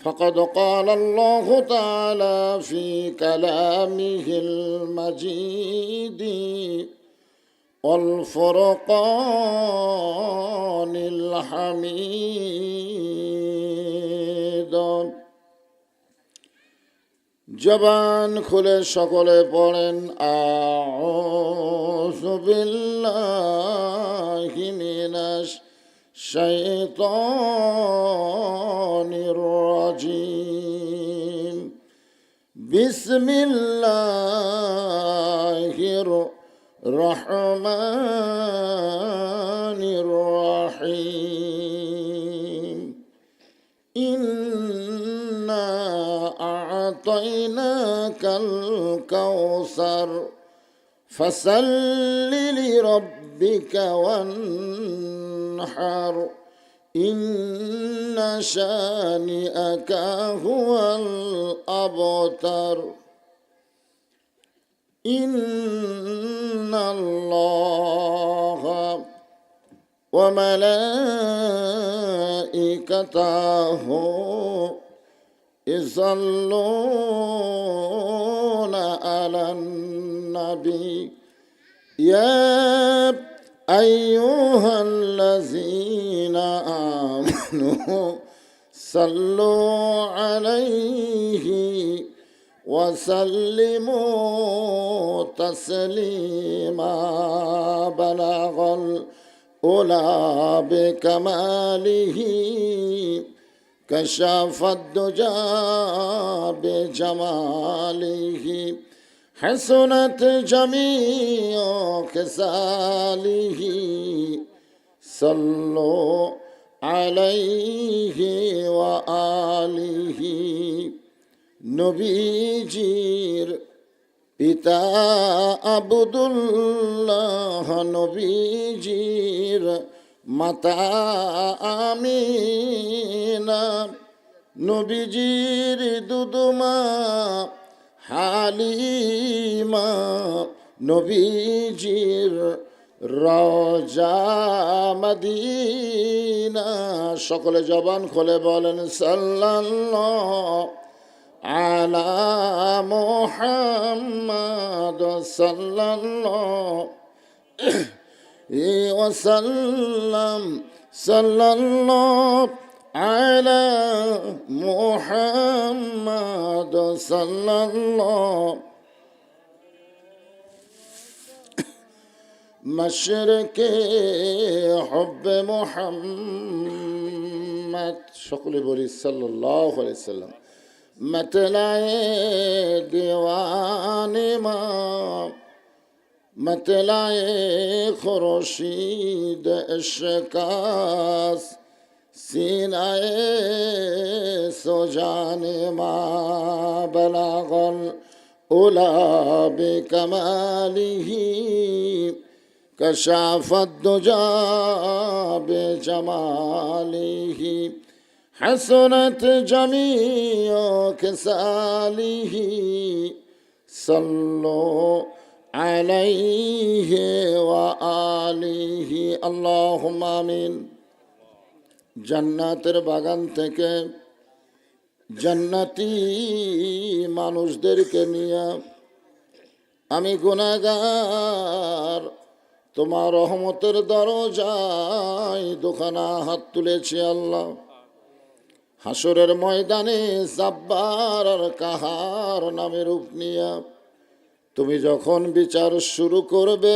فقد قال الله تعالى في كلامه المجيد والفرقان الحميد জবান খুলে সকলে পড়েন আউযু বিল্লাহি মিনাশ الشيطان الرجيم. بسم الله الرحمن الرحيم. إنا أعطيناك الكوثر فصل لربك وانحر. إن شانئك هو الأبتر. إن الله وملائكته يصلون على النبي يا أيها الذين آمنوا صلوا عليه وسلموا تسليما بلغ الأولى بكماله. كشف الدجى بجماله. حسنت جميع كساله صلوا عليه وآله নবীজির পিতা আবদুল্লাহ নবীজির মাতা আমিনা নবীজির দুদুমা হালিমা নবীজির রাজামদিনা সকলে জবান খোলে বলেন সাল্লাল্লাহ আলা মোহাম্মদ সাল্লাল্লাহ ওয়াসাল্লাম। সাল্লাল্লাহ আলা محمد صلى الله مشرك حب محمد شكل بولي صلى الله عليه وسلم مطلع دیوان ما مطلع خورشید اشکاس سيناء سجان ما بلغ الأولى بكماله كشاف الدجى بجماله حسنت جميع كساله صلوا عليه وآله اللهم آمين জান্নাতের বাগান থেকে জান্নাতি মানুষদেরকে নিয়ে আমি গুণাগার তোমার রহমতের দরজায় দোকানা হাত তুলেছি আল্লাহ। হাসরের ময়দানে জাব্বার আর কাহার নামের রূপ নিয়া। তুমি যখন বিচার শুরু করবে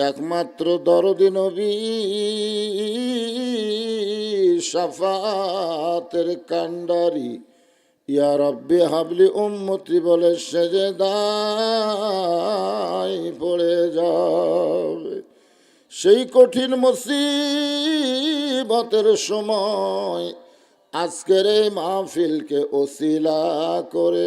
একমাত্র দরদি নবী সাফাতের কান্ডারি ইয়া রব্বি হাবলি উম্মতি বলে সেজে দায় পড়ে যাবে। সেই কঠিন মুসিবতের সময় আজকের এই মাহফিলকে ওসিলা করে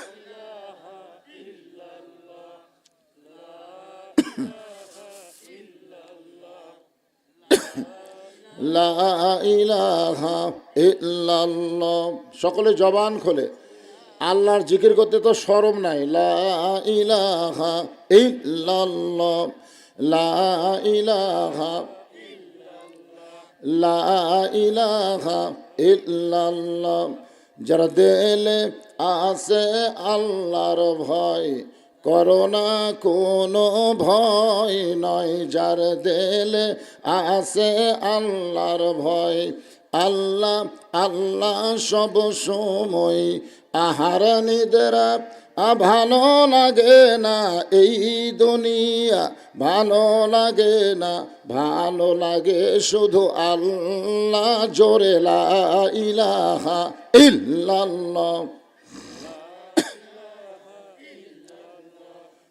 সকলে জবান খোলে। আল্লাহর জিকির করতে তো শরম নাই। যারা দেলে আছে আল্লাহর ভয়। করোনা কোনো ভয় নয়, যার দেলে আছে আল্লাহর ভয়। আল্লাহ আল্লাহ সব সময় আহার নিদেরা, ভালো লাগে না এই দুনিয়া, ভালো লাগে না, ভালো লাগে শুধু আল্লাহ, জোরে ইলাহা ইল্লাল্লাহ।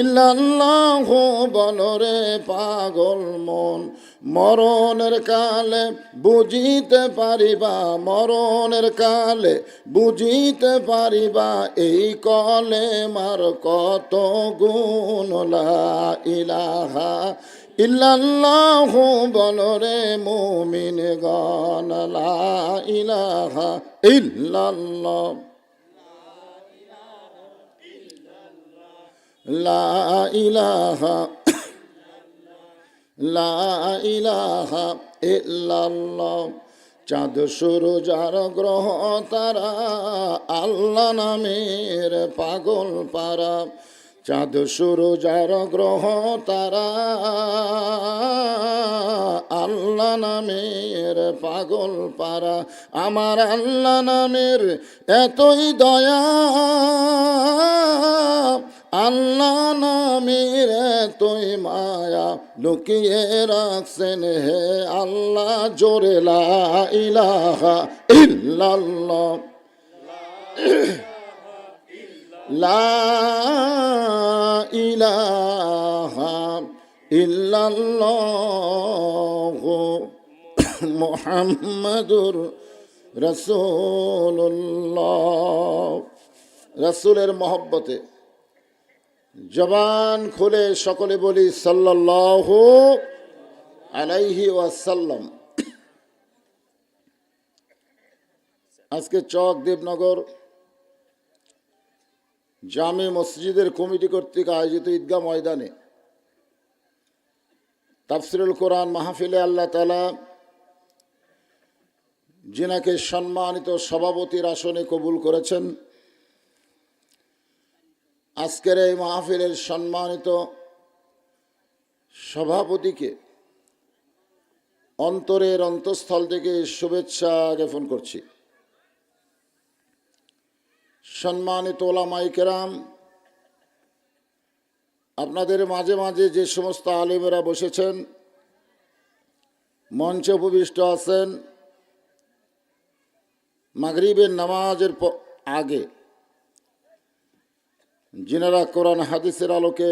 ইল্লাল্লাহ বলরে পাগল মন, মরণের কালে বুঝিতে পারিবা, মরণের কালে বুঝিতে পারিবা, এই কলে মার কত গুণ? ইলাহা ইল্লাল্লাহ বলরে মুমিন গণ ইলাহা ইল্লাল্লাহ। লা ইলাহা চাঁদ সূর্য যার গ্রহ তারা আল্লাহ নামের পাগল পারা। চাঁদ সূর্য যার গ্রহ তারা আল্লাহ নামের পাগল পারা। আমার আল্লাহ নামের এতই দয়া আল্লাহ নামের তুই মায়া লুকিয়ে রাখছেন। হে আল্লাহ, জোরে ইলাহা ইল্লাল্লাহ। লা ইলাহা ইল্লাল্লাহ মুহাম্মাদুর রাসূলুল্লাহ। রাসূলের মহব্বতে জবান খুলে সকলে বলি সাল্লাল্লাহু আলাইহি ওয়াসাল্লাম। আজকে চক দেবনগর জামে মসজিদের কমিটি কর্তৃক আয়োজিত ঈদগাহ ময়দানে তাফসিরুল কোরআন মাহফিলে আল্লাহ তালা জিনাকে সম্মানিত সভাপতির আসনে কবুল করেছেন। আজকের এই মাহফিলের সম্মানিত সভাপতিকে অন্তরের অন্তঃস্থল থেকে শুভেচ্ছা জ্ঞাপন করছি। সম্মানিত ওলামাই কেরাম, আপনাদের মাঝে মাঝে যে সমস্ত আলিমেরা বসেছেন, মঞ্চে উপবিষ্ট আছেন, মাগরিবের নামাজের আগে যিনারা কোরআন হাদিসের আলোকে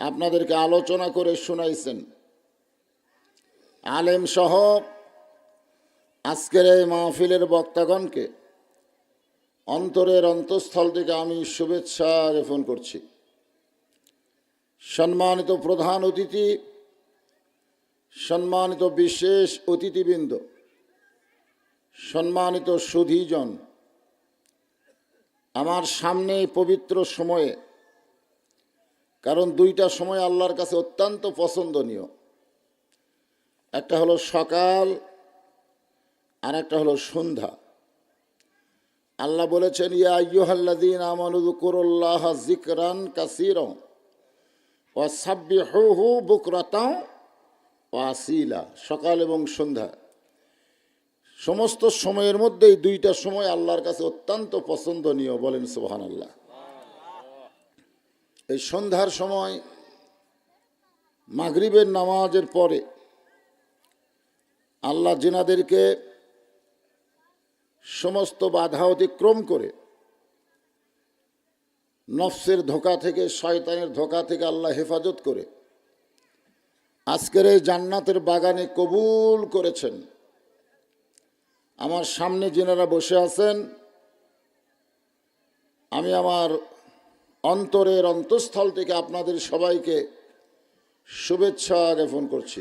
আপনাদেরকে আলোচনা করে শোনাইছেন। আলেম সহ আজকের এই মাহফিলের বক্তাগণকে অন্তরের অন্তঃস্থল থেকে আমি শুভেচ্ছা জ্ঞাপন করছি। সম্মানিত প্রধান অতিথি, সম্মানিত বিশেষ অতিথিবৃন্দ, সম্মানিত সুধীজন আমার সামনে এই পবিত্র সময়ে, কারণ দুইটা সময় আল্লাহর কাছে অত্যন্ত পছন্দনীয়। একটা হলো সকাল, আর একটা হলো সন্ধ্যা। আল্লাহ বলেছেন, ইয়া আইয়ুহাল্লাযীন আমানু যকুরুল্লাহ যিকরান কাসীরা ওয়া সাব্বিহুহু বুকরাতাও ওয়া আসীলা। সকাল এবং সন্ধ্যা। সমস্ত সময়ের মধ্যে এই দুইটা সময় আল্লাহর কাছে অত্যন্ত পছন্দনীয় বলেন সোহান আল্লাহ এই সন্ধ্যার সময়, মাগরিবের নামাজের পরে আল্লাহ জিনাদেরকে সমস্ত বাধা অতিক্রম করে নফসের ধোকা থেকে, শয়তানের ধোকা থেকে আল্লাহ হেফাজত করে আজকের এই জান্নাতের বাগানে কবুল করেছেন। আমার সামনে যেনারা বসে আছেন, আমি আমার অন্তরের অন্তঃস্থল থেকে আপনাদের সবাইকে শুভেচ্ছা জ্ঞাপন করছি।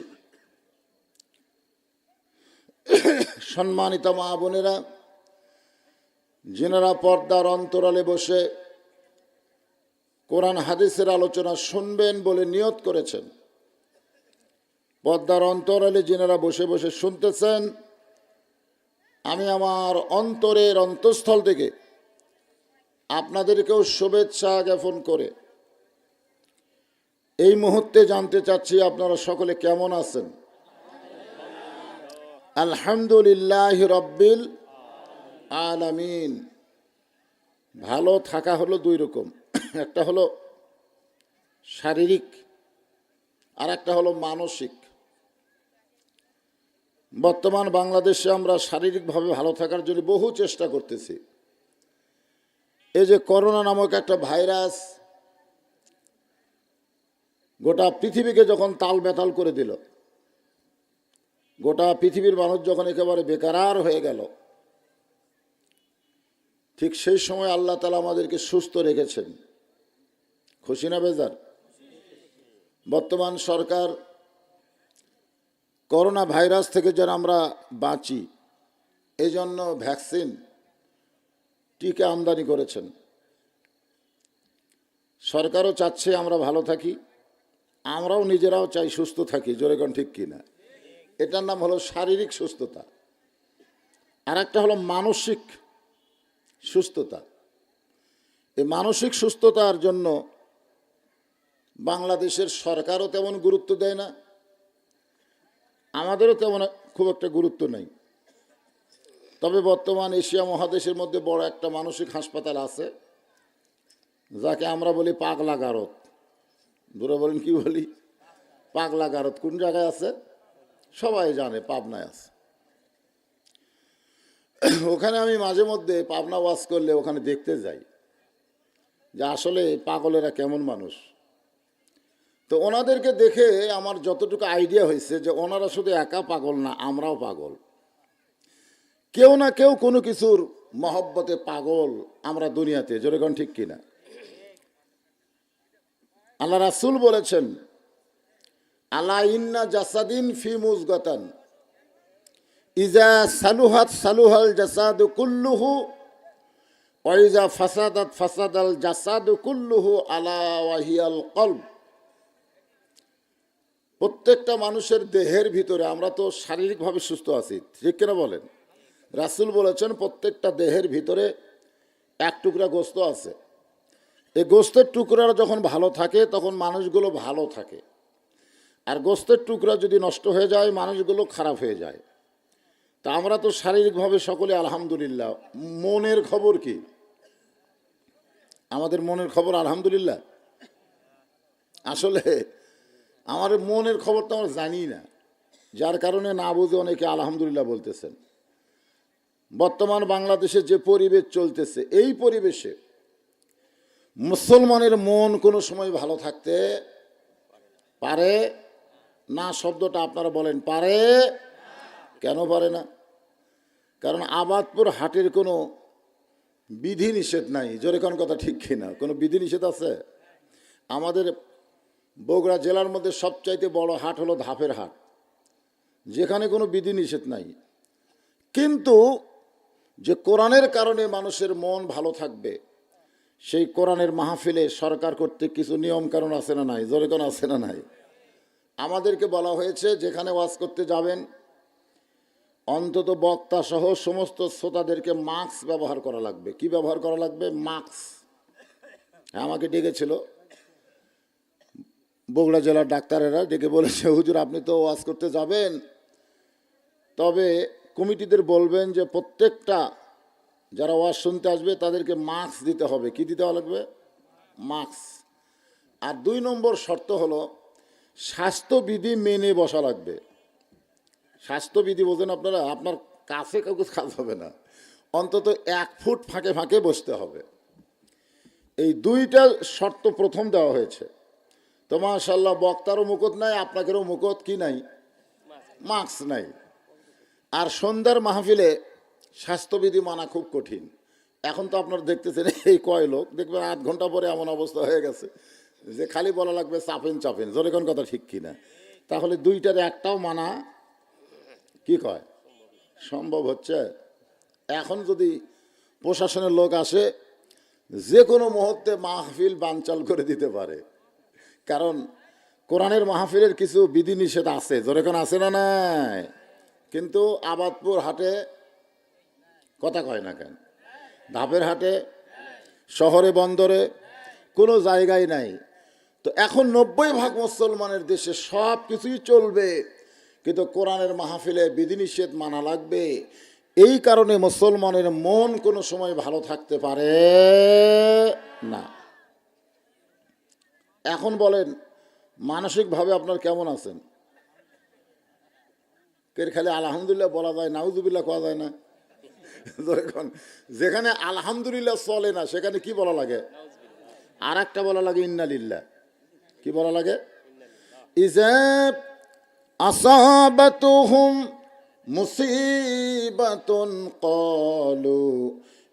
সম্মানিত মা বোনেরা, যেনারা পর্দার অন্তরালে বসে কোরআন হাদিসের আলোচনা শুনবেন বলে নিয়ত করেছেন, পর্দার অন্তরালে যেনারা বসে বসে শুনতেছেন আমি আমার অন্তরের অন্তঃস্থল থেকে আপনাদেরকেও শুভেচ্ছা জ্ঞাপন করে এই মুহূর্তে জানতে চাচ্ছি আপনারা সকলে কেমন আছেন? আলহামদুলিল্লাহ রব্বিল আলামিন। ভালো থাকা হলো দুই রকম। একটা হলো শারীরিক আর একটা হলো মানসিক। বর্তমান বাংলাদেশে আমরা শারীরিকভাবে ভালো থাকার জন্য বহু চেষ্টা করতেছি। এই যে করোনা নামক একটা ভাইরাস গোটা পৃথিবীকে যখন তাল বেতাল করে দিল, গোটা পৃথিবীর মানুষ যখন একেবারে বেকারার হয়ে গেল, ঠিক সেই সময় আল্লাহ তালা আমাদেরকে সুস্থ রেখেছেন। খুশি না বেজার? বর্তমান সরকার করোনা ভাইরাস থেকে যেন আমরা বাঁচি, এজন্য ভ্যাকসিন টিকা আমদানি করেছেন। সরকারও চাচ্ছে আমরা ভালো থাকি, আমরাও নিজেরাও চাই সুস্থ থাকি, জোরে কোন ঠিক কিনা। এটার নাম হলো শারীরিক সুস্থতা। আর একটা হলো মানসিক সুস্থতা। এই মানসিক সুস্থতার জন্য বাংলাদেশের সরকারও তেমন গুরুত্ব দেয় না আমাদেরও তেমন খুব একটা গুরুত্ব নেই। তবে বর্তমান এশিয়া মহাদেশের মধ্যে বড় একটা মানসিক হাসপাতাল আছে, যাকে আমরা বলি পাগলা গারত দূরে বলেন কি বলি? পাগলা গারত কোন জায়গায় আছে? সবাই জানে, পাবনায় আছে। ওখানে আমি মাঝে মধ্যে পাবনা ওয়াজ করলে ওখানে দেখতে যাই, যে আসলে পাগলেরা কেমন মানুষ। তো ওনাদেরকে দেখে আমার যতটুকু আইডিয়া হয়েছে যে ওনারা শুধু একা পাগল না, আমরাও পাগল। কেউ না কেউ কোনো কিছুর মহব্বতে পাগল আমরা দুনিয়াতে যেরকম ঠিক কিনা? আল্লাহ রাসুল বলেছেন আল্লাহ ইন্না জাসাদিন ফি মুজগতান। ইজা সালুহাত সালুহাল জাসাদু কুল্লুহু ওয়াইজা ফাসাদাত ফাসাদাল জাসাদু কুল্লুহু আলা ওয়াহিয়াল কলব। প্রত্যেকটা মানুষের দেহের ভিতরে আমরা তো শারীরিকভাবে সুস্থ আছি, ঠিক কিনা বলেন? রাসুল বলেছেন, প্রত্যেকটা দেহের ভিতরে এক টুকরা গোস্ত আছে। এই গোস্তের টুকরাটা যখন ভালো থাকে, তখন মানুষগুলো ভালো থাকে। আর গোস্তের টুকরা যদি নষ্ট হয়ে যায়, মানুষগুলো খারাপ হয়ে যায়। তা আমরা তো শারীরিকভাবে সকলে আলহামদুলিল্লাহ। মনের খবর কি? আমাদের মনের খবর আলহামদুলিল্লাহ। আসলে আমার মনের খবর তো আমরা জানি না। যার কারণে না বুঝে অনেকে আলহামদুলিল্লাহ বলতেছেন। বর্তমান বাংলাদেশে যে পরিবেশ চলতেছে, এই পরিবেশে মুসলমানের মন কোনো সময় ভালো থাকতে পারে? না, শব্দটা আপনারা বলেন, পারে? কেন পারে না? কারণ আবাদপুর হাটের কোনো বিধি নিষেধ নাই। জোরে কোন কথা ঠিক কিনা? কোনো বিধি নিষেধ আছে? আমাদের বগুড়া জেলার মধ্যে সবচাইতে বড় হাট হলো ধাপের হাট। যেখানে কোনো বিধি নিষেধ নাই। কিন্তু যে কোরআনের কারণে মানুষের মন ভালো থাকবে, সেই কোরআনের মাহফিলে সরকার কর্তৃক কিছু নিয়ম কারণ আছে না নাই কোন আছে না নাই? আমাদেরকে বলা হয়েছে, যেখানে ওয়াজ করতে যাবেন, অন্তত বক্তা সহ সমস্ত শ্রোতাদেরকে মাস্ক ব্যবহার করা লাগবে। কি ব্যবহার করা লাগবে? মাস্ক। আমাকে ডেকেছিল। বগুড়া জেলার ডাক্তারেরা ডেকে বলেছে, হুজুর, আপনি তো ওয়াজ করতে যাবেন। তবে কমিটিদের বলবেন যে প্রত্যেকটা যারা ওয়াজ শুনতে আসবে, তাদেরকে মাস্ক দিতে হবে। কি দিতে লাগবে? মাস্ক। আর দুই নম্বর শর্ত হলো, স্বাস্থ্যবিধি মেনে বসা লাগবে। স্বাস্থ্যবিধি বোঝেন আপনারা, আপনার কাছে কাউকে কাজ হবে না। অন্তত এক ফুট ফাঁকে ফাঁকে বসতে হবে। এই দুইটা শর্ত প্রথম দেওয়া হয়েছে। তো মাশাল্লাহ বক্তারও মুকুট নাই, আপনাকেরও মুকুট কি নাই? মাস্ক নাই। আর সন্ধ্যার মাহফিলে স্বাস্থ্যবিধি মানা খুব কঠিন। এখন তো আপনারা দেখতেছেন এই কয় লোক, দেখবেন আধ ঘণ্টা পরে এমন অবস্থা হয়ে গেছে যে খালি বলা লাগবে চাপেন চাপেন। জোরে কোন কথা ঠিক কিনা। তাহলে দুইটার একটাও মানা কি কয়? সম্ভব হচ্ছে? এখন যদি প্রশাসনের লোক আসে, যে কোনো মুহূর্তে মাহফিল বানচাল করে দিতে পারে। কারণ কোরআনের মাহফিলের কিছু বিধিনিষেধ আছে। যেরকম আছে না নাই? কিন্তু আবাদপুর হাটে কথা কয় না কেন? ধাপের হাটে, শহরে, বন্দরে কোনো জায়গায় নাই। তো এখন নব্বই ভাগ মুসলমানের দেশে সব কিছুই চলবে, কিন্তু কোরআনের মাহফিলে বিধিনিষেধ মানা লাগবে। এই কারণে মুসলমানের মন কোনো সময় ভালো থাকতে পারে না। এখন বলেন, মানসিকভাবে আপনার কেমন আছেন? কের খালি আলহামদুলিল্লাহ বলা যায় নাউজুবিল্লাহ কোয়া যায় না? যখন আলহামদুলিল্লাহ চলে না, সেখানে কি বলা লাগে? আর একটা বলা লাগে ইন্নালিল্লাহ। কি বলা লাগে? ইজাব আসাবাতুহুম মুসিবাতুন ক্বালু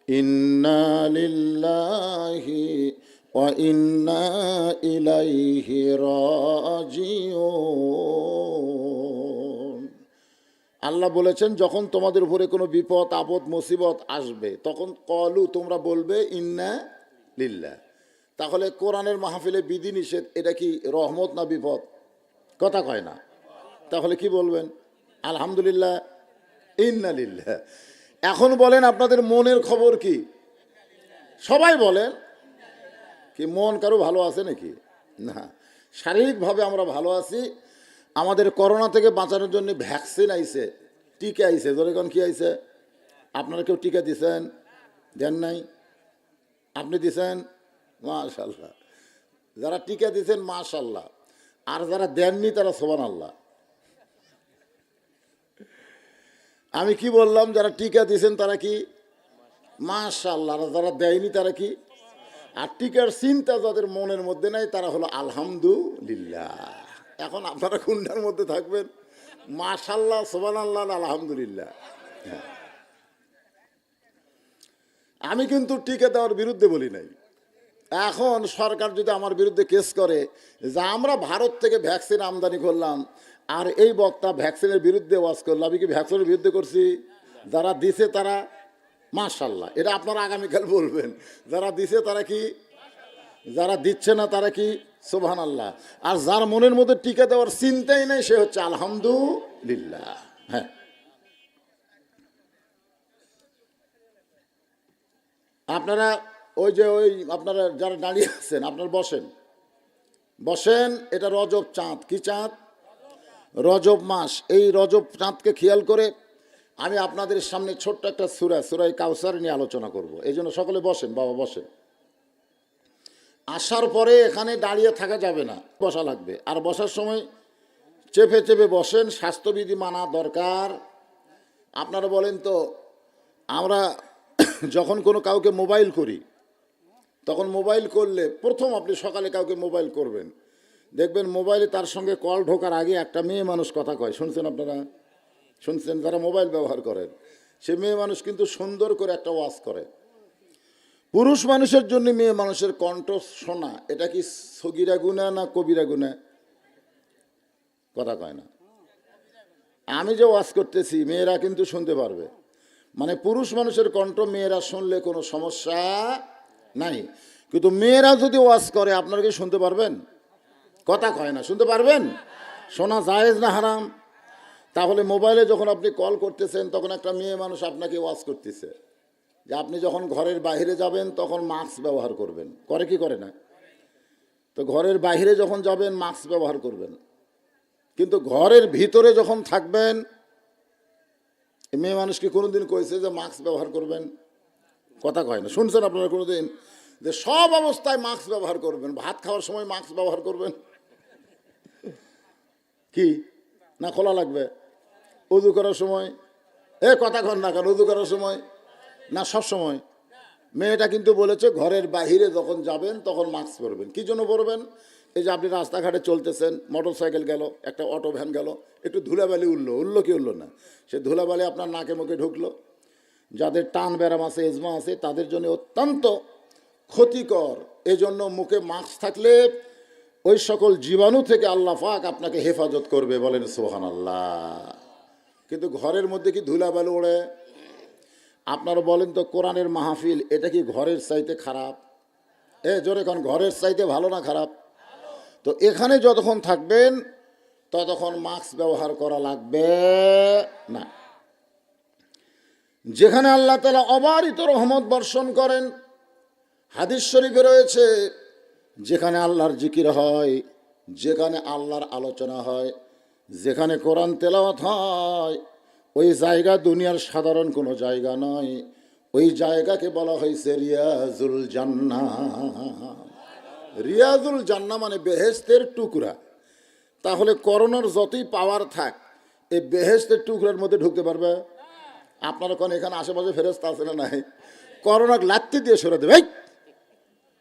ইন্না ইন্না ইলাইহি রাজিউন আল্লাহ বলেছেন, যখন তোমাদের উপরে কোনো বিপদ, আপদ, মুসিবত আসবে, তখন কলু তোমরা বলবে, ইন্না লিল্লা তাহলে কোরআনের মাহফিলে বিধি নিষেধ এটা কি রহমত না বিপদ? কথা কয় না। তাহলে কি বলবেন? আলহামদুলিল্লাহ, ইন্না লিল্লা এখন বলেন, আপনাদের মনের খবর কি? সবাই বলেন কি মন কারও ভালো আছে নাকি? না। শারীরিকভাবে আমরা ভালো আছি। আমাদের করোনা থেকে বাঁচানোর জন্য ভ্যাকসিন আইছে, টিকা আইছে। ধরে কি আইছে? আপনারা কেউ টিকা দিছেন? দেন নাই? আপনি দিছেন? মাশাল্লাহ যারা টিকা দিয়েছেন মাশাল্লাহ আর যারা দেননি, তারা সোবান আল্লাহ আমি কি বললাম, যারা টিকা দিয়েছেন তারা কি? মাশাল্লাহ আর যারা দেয়নি, তারা কি? আর টিকার চিন্তা যাদের মনের মধ্যে নাই, তারা হলো আলহামদুলিল্লাহ। এখন আপনারা কোনটার মধ্যে থাকবেন। মাশাল্লাহ সোবান আল্লাহ আলহামদুলিল্লাহ। হ্যাঁ। আমি কিন্তু টিকা দেওয়ার বিরুদ্ধে বলি নাই। এখন সরকার যদি আমার বিরুদ্ধে কেস করে যে আমরা ভারত থেকে ভ্যাকসিন আমদানি করলাম, আর এই বক্তা ভ্যাকসিনের বিরুদ্ধে ওয়াজ করল, আমি কি ভ্যাকসিনের বিরুদ্ধে করছি? যারা দিছে তারা মাশাল্লাহ, এটা আপনারা আগামীকাল বলবেন। যারা দিছে তারা কি? যারা দিচ্ছে না তারা কি? সোভান আল্লাহ আর যার মনের মধ্যে টিকা দেওয়ার চিন্তাই নেই, সে হচ্ছে আলহামদুলিল্লাহ। হ্যাঁ। আপনারা ওই যে ওই আপনারা যারা দাঁড়িয়ে আছেন, আপনারা বসেন। বসেন, এটা রজব চাঁদ। কি চাঁদ? রজব মাস। এই রজব চাঁদকে খেয়াল করে আমি আপনাদের সামনে ছোট্ট একটা সুরা সুরাই কাউসার নিয়ে আলোচনা করব। এই জন্য সকলে বসেন, বাবা বসেন। আসার পরে এখানে দাঁড়িয়ে থাকা যাবে না, বসা লাগবে। আর বসার সময় চেপে চেপে বসেন, স্বাস্থ্যবিধি মানা দরকার। আপনারা বলেন তো, আমরা যখন কোনো কাউকে মোবাইল করি, তখন মোবাইল করলে প্রথম আপনি সকালে কাউকে মোবাইল করবেন। দেখবেন মোবাইলে তার সঙ্গে কল ঢোকার আগে একটা মেয়ে মানুষ কথা কয়। শুনছেন আপনারা? শুনছেন যারা মোবাইল ব্যবহার করেন, সে মেয়ে মানুষ কিন্তু সুন্দর করে একটা ওয়াজ করে। পুরুষ মানুষের জন্য মেয়ে মানুষের কণ্ঠ শোনা, এটা কি সগিরা গুণা না কবিরা গুণা? কথা কয় না। আমি যে ওয়াজ করতেছি, মেয়েরা কিন্তু শুনতে পারবে। মানে পুরুষ মানুষের কণ্ঠ মেয়েরা শুনলে কোনো সমস্যা নাই। কিন্তু মেয়েরা যদি ওয়াজ করে, আপনারা কি শুনতে পারবেন? কথা কয় না, শুনতে পারবেন? শোনা জায়েজ না হারাম? তাহলে মোবাইলে যখন আপনি কল করতেছেন, তখন একটা মেয়ে মানুষ আপনাকে ওয়াজ করতেছে। যে আপনি যখন ঘরের বাইরে যাবেন, তখন মাস্ক ব্যবহার করবেন। করে কি করে না? তো ঘরের বাইরে যখন যাবেন, মাস্ক ব্যবহার করবেন। কিন্তু ঘরের ভিতরে যখন থাকবেন মেয়ে মানুষ কি কোনোদিন কইছে যে মাস্ক ব্যবহার করবেন? কথা কয় না। শুনছেন আপনারা কোনোদিন? যে সব অবস্থায় মাস্ক ব্যবহার করবেন। ভাত খাওয়ার সময় মাস্ক ব্যবহার করবেন? কি? না খোলা লাগবে? উদু করার সময়। এ কথা কন না কেন উদু করার সময়? না, সব সময়। মেয়েটা কিন্তু বলেছে, ঘরের বাহিরে যখন যাবেন, তখন মাস্ক পরবেন। কী জন্য পরবেন? এই যে আপনি রাস্তাঘাটে চলতেছেন মোটর সাইকেল গেল, একটা অটো ভ্যান গেল, একটু ধুলাবালি উঠল উঠল কি উঠল না? সে ধুলাবালি আপনার নাকে মুখে ঢুকলো। যাদের টান ব্যারাম আছে, এজমা আছে, তাদের জন্য অত্যন্ত ক্ষতিকর। এজন্য মুখে মাস্ক থাকলে ওই সকল জীবাণু থেকে আল্লাহ পাক আপনাকে হেফাজত করবে বলেন সোহান আল্লাহ কিন্তু ঘরের মধ্যে কি ধুলাবালু ওড়ে? আপনারা বলেন তো কোরআনের মাহফিল, এটা কি ঘরের চাইতে খারাপ? এ, জোরে কারণ ঘরের চাইতে ভালো না খারাপ? তো এখানে যতক্ষণ থাকবেন, ততক্ষণ মাস্ক ব্যবহার করা লাগবে না। যেখানে আল্লাহ তালা অবারিত রহমত বর্ষণ করেন, হাদিস শরীফে রয়েছে, যেখানে আল্লাহর জিকির হয়, যেখানে আল্লাহর আলোচনা হয় যেখানে কোরআন তেলাওয়াত হয়, ওই জায়গা দুনিয়ার সাধারণ কোনো জায়গা নয়। ওই জায়গাকে বলা হয়েছে রিয়াজুল জান্না রিয়াজুল জান্না মানে বেহেস্তের টুকরা। তাহলে করোনার যতই পাওয়ার থাক, এই বেহেস্তের টুকরার মধ্যে ঢুকতে পারবে? আপনারা কোন এখানে আশেপাশে ফেরস্তা আছে না নাই? করোনা লাত্তি দিয়ে সরে দেবে!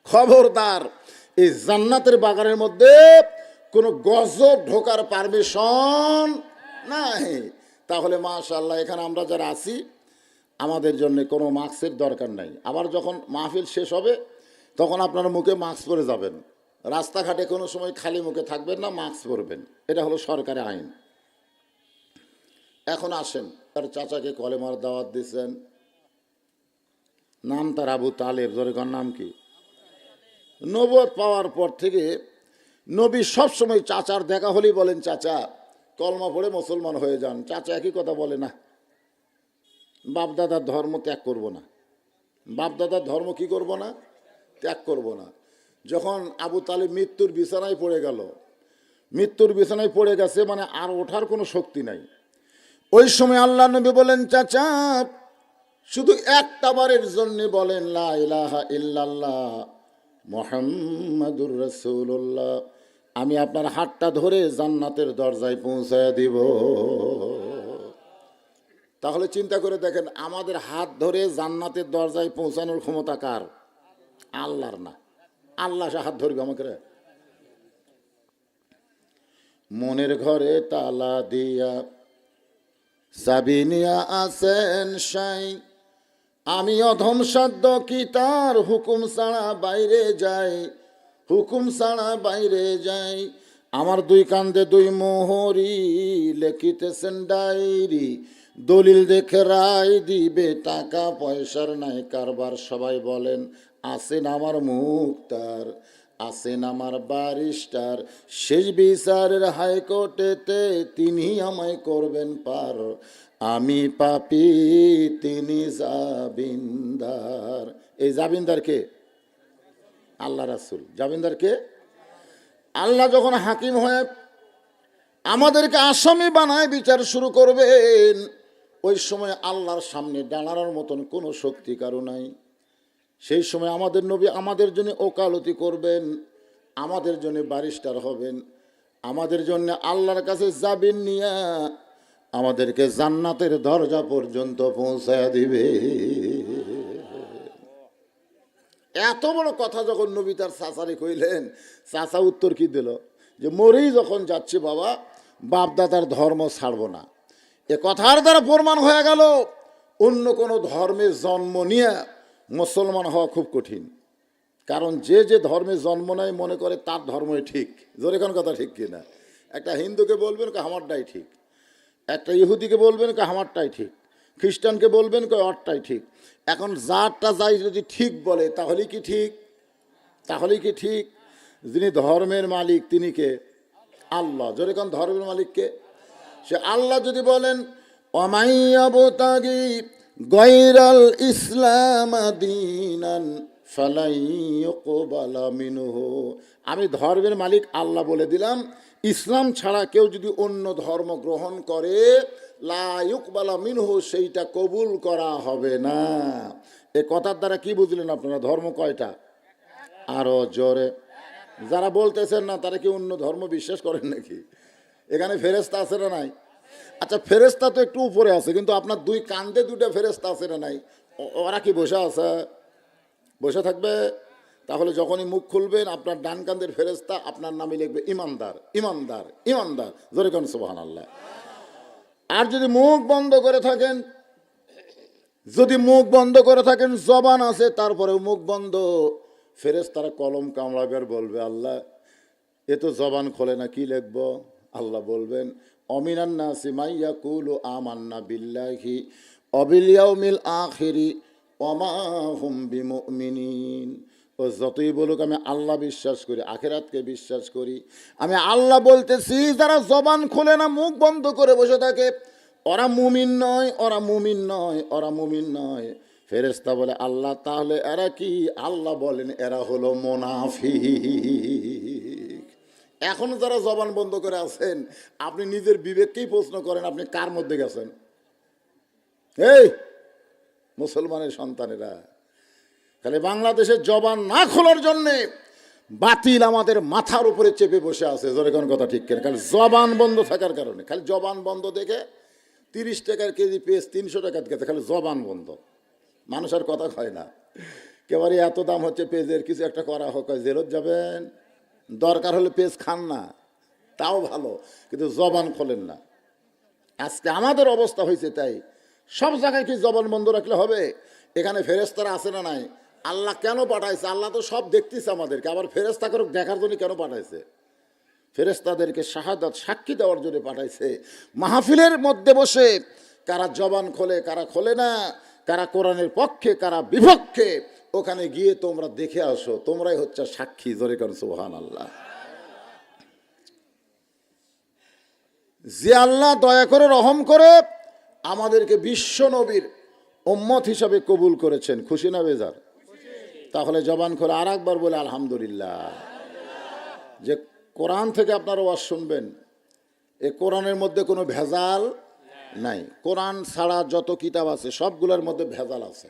খবরদার, এই জান্নাতের বাগানের মধ্যে কোনো গজব ঢোকার পারমিশন নাই। তাহলে মাশাল্লাহ এখানে আমরা যারা আছি, আমাদের জন্য কোনো মাস্কের দরকার নাই। আবার যখন মাহফিল শেষ হবে, তখন আপনারা মুখে মাস্ক পরে যাবেন। রাস্তাঘাটে কোনো সময় খালি মুখে থাকবেন না, মাস্ক পরবেন। এটা হলো সরকারি আইন। এখন আসেন, তার চাচাকে কলেমার দাওয়াত দিচ্ছেন। নাম তার আবু তালেব জোরেকর নাম কি? নবদ পাওয়ার পর থেকে নবী সবসময় চাচার দেখা হলেই বলেন, চাচা, কলমা পড়ে মুসলমান হয়ে যান। চাচা একই কথা বলে না। বাপদাদার ধর্ম ত্যাগ করব না। বাপদাদার ধর্ম কি করব না? ত্যাগ করব না। যখন আবু তালিব মৃত্যুর বিছানায় পড়ে গেল, মৃত্যুর বিছানায় পড়ে গেছে মানে আর ওঠার কোনো শক্তি নাই। ওই সময় আল্লাহ নবী বলেন, চাচা, শুধু একটা বারের জন্য বলেন, লা ইলাহা ইল্লাল্লাহ, মোহাম্মদুর রসুল্লাহ আমি আপনার হাতটা ধরে জান্নাতের দরজায় পৌঁছায় দিব। তাহলে চিন্তা করে দেখেন, আমাদের হাত ধরে জান্নাতের দরজায় পৌঁছানোর ক্ষমতা কার? আল্লাহর না। আল্লাহ সে হাত ধরবে আমাকে মনের ঘরে তালা দিয়া সাবিনিয়া আসেন সাই। আমি অধম সাধ্য কি তার হুকুম ছাড়া বাইরে যাই? হুকুম ছাড়া বাইরে যাই। আমার দুই কান্দে দুই মোহরি, লেখিতেছেন ডায়েরি। দলিল দেখে রায় দিবে টাকা, পয়সার নাই কারবার। সবাই বলেন, আসেন আমার মুক্তার, আসেন আমার বারিস্টার শেষ বিচারের হাইকোর্টেতে তিনি আমায় করবেন পার। আমি পাপি, তিনি জাবিন্দার এই জাবিন্দার কে? আল্লাহ রাসুল। জাবিন্দার কে? আল্লাহ যখন হাকিম হয়ে আমাদেরকে আসামি বানায়, বিচার শুরু করবেন, ওই সময় আল্লাহর সামনে দাঁড়ানোর মতন কোনো শক্তি কারও নাই। সেই সময় আমাদের নবী আমাদের জন্য ওকালতি করবেন, আমাদের জন্য বারিস্টার হবেন, আমাদের জন্য আল্লাহর কাছে যাবেন নিয়া আমাদেরকে জান্নাতের দরজা পর্যন্ত পৌঁছায় দিবে এত বড় কথা যখন নবী তার চাচারে কইলেন, চাচা উত্তর কি দিল? যে মরেই যখন যাচ্ছে বাবা, বাপদাদার ধর্ম ছাড়ব না। এ কথার দ্বারা প্রমাণ হয়ে গেল, অন্য কোনো ধর্মের জন্ম নিয়ে মুসলমান হওয়া খুব কঠিন। কারণ যে যে ধর্মে জন্ম নেয়, মনে করে তার ধর্মই ঠিক। জোরে কোন কথা ঠিক কিনা? একটা হিন্দুকে বলবেন, কে, আমারটাই ঠিক। একটা ইহুদিকে বলবেন, কে, আমারটাই ঠিক। খ্রিস্টানকে বলবেন কে অরটাই ঠিক। এখন যারটা যাই যদি ঠিক বলে, তাহলে কি ঠিক? তাহলে কি ঠিক? যিনি ধর্মের মালিক, তিনি কে? আল্লাহ। যদি কোন, ধর্মের মালিককে সে আল্লাহ যদি বলেন অমাইয়াবতাগি গৈরাল ইসলাম দিনান আমি ধর্মের মালিক আল্লাহ বলে দিলাম। ইসলাম ছাড়া কেউ যদি অন্য ধর্ম গ্রহণ করে লায়ুকবালা মিনহু, সেইটা কবুল করা হবে না। এ কথার দ্বারা কি বুঝলেন আপনারা? ধর্ম কয়টা? আরও জোরে। যারা বলতেছেন না, তারা কি অন্য ধর্ম বিশ্বাস করেন নাকি? এখানে ফেরেস্তা আছে না নাই? আচ্ছা ফেরেস্তা তো একটু উপরে আছে, কিন্তু আপনার দুই কান্দে দুইটা ফেরেস্তা আছে না নাই? ওরা কি বসে আছে? বসে থাকবে? তাহলে যখনই মুখ খুলবেন, আপনার ডান কান্দের ফেরেস্তা আপনার নামে লিখবে, ইমানদার ইমানদার ইমানদার। জোরে কোন সুবাহান আল্লাহ আর যদি মুখ বন্ধ করে থাকেন, যদি মুখ বন্ধ করে থাকেন, জবান আছে তারপরে মুখ বন্ধ। ফেরেস তারা কলম কামড়াবে আর বলবে, আল্লাহ, এ তো জবান খোলে না, কি লিখব? আল্লাহ বলবেন অমিনান্না সিমাইয়া কুল ও আমান্না বিল্লাহি অবিলিয়াউমিল আখিরি অমা হুম বিমুমিনিন। ও যতই বলুক, আমি আল্লাহ বিশ্বাস করি, আখেরাতকে বিশ্বাস করি। আমি আল্লাহ বলতেছি, যারা জবান খোলে না, মুখ বন্ধ করে বসে থাকে, ওরা মুমিন নয়, ওরা মুমিন নয়, ওরা মুমিন নয়। ফেরেস্তা বলে, আল্লাহ, তাহলে এরা কি? আল্লাহ বলেন, এরা হলো মোনাফি এখন যারা জবান বন্ধ করে আছেন, আপনি নিজের বিবেককেই প্রশ্ন করেন, আপনি কার মধ্যে গেছেন? এই, মুসলমানের সন্তানেরা। খালি বাংলাদেশের জবান না খোলার জন্যে বাতিল আমাদের মাথার উপরে চেপে বসে আছে। জোরে কোন কথা ঠিক কেন? খালি জবান বন্ধ থাকার কারণে। খালি জবান বন্ধ দেখে তিরিশ টাকার কেজি পেঁয়াজ তিনশো টাকার গেছে খালি জবান বন্ধ। মানুষ আর কথা কয় না। কেবারে এত দাম হচ্ছে পেজের কিছু একটা করা হোক হয় জেরত যাবেন। দরকার হলে পেজ খান না, তাও ভালো, কিন্তু জবান খোলেন না। আজকে আমাদের অবস্থা হয়েছে তাই। সব জায়গায় কি জবান বন্ধ রাখলে হবে? এখানে ফেরেস্তারা আছে না নাই? আল্লাহ কেন পাঠাইছে? আল্লাহ তো সব দেখতেছে আমাদেরকে। আবার ফেরেস্তা করে দেখার জন্য কেন পাঠাইছে? ফেরেস্তাদেরকে শাহাদাত, সাক্ষী দেওয়ার জন্য পাঠাইছে। মাহফিলের মধ্যে বসে কারা জবান খোলে, কারা খোলে না, কারা কোরআনের পক্ষে, কারা বিপক্ষে, ওখানে গিয়ে তোমরা দেখে আসো। তোমরাই হচ্ছে সাক্ষী। জোরে কর সুবহান আল্লাহ যে আল্লাহ দয়া করে রহম করে আমাদেরকে বিশ্ব নবীর উম্মত হিসাবে কবুল করেছেন। খুশি না বেজার? তাহলে জবান খোলা আর একবার বলে আলহামদুলিল্লাহ। যে কোরআন থেকে আপনারা ওয়াজ শুনবেন, এ কোরআনের মধ্যে কোনো ভেজাল নাই। কোরআন ছাড়া যত কিতাব আছে, সবগুলোর মধ্যে ভেজাল আছে।